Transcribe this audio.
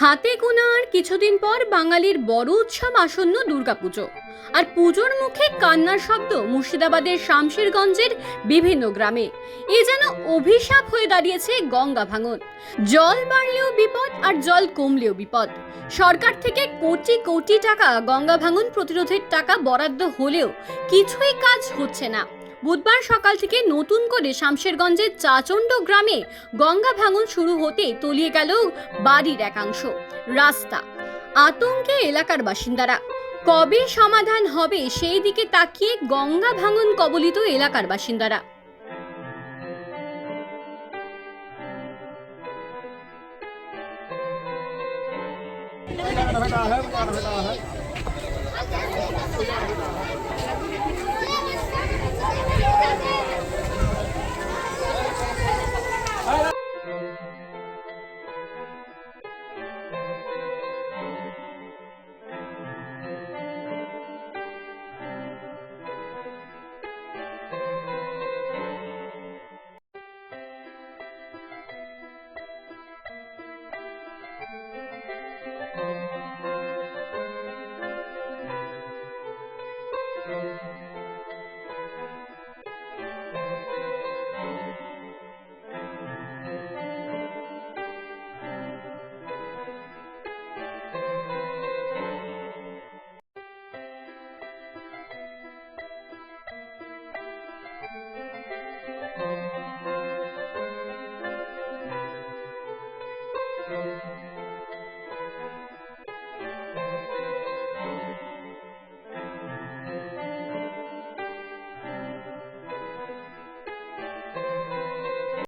হাতে গোনা আর কিছুদিন পর বাঙালির বড় উৎসব আসন্ন দুর্গাপুজো। আর পুজোর মুখে কান্নার শব্দ মুর্শিদাবাদের শামশেরগঞ্জের বিভিন্ন গ্রামে। এ যেন অভিশাপ হয়ে দাঁড়িয়েছে গঙ্গা ভাঙন। জল বাড়লেও বিপদ আর জল কমলেও বিপদ। সরকার থেকে কোটি কোটি টাকা গঙ্গা ভাঙন প্রতিরোধের টাকা বরাদ্দ হলেও কিছুই কাজ হচ্ছে না। বুধবার সকাল থেকে নতুন করে শামশেরগঞ্জের চাচণ্ড গ্রামে গঙ্গা ভাঙন শুরু হতে তলিয়ে গেল বাড়ির একাংশ। রাস্তা। আতঙ্কে এলাকার বাসিন্দারা। কবে সমাধান হবে সেই দিকে তাকিয়ে গঙ্গা ভাঙন কবলিত এলাকার বাসিন্দারা।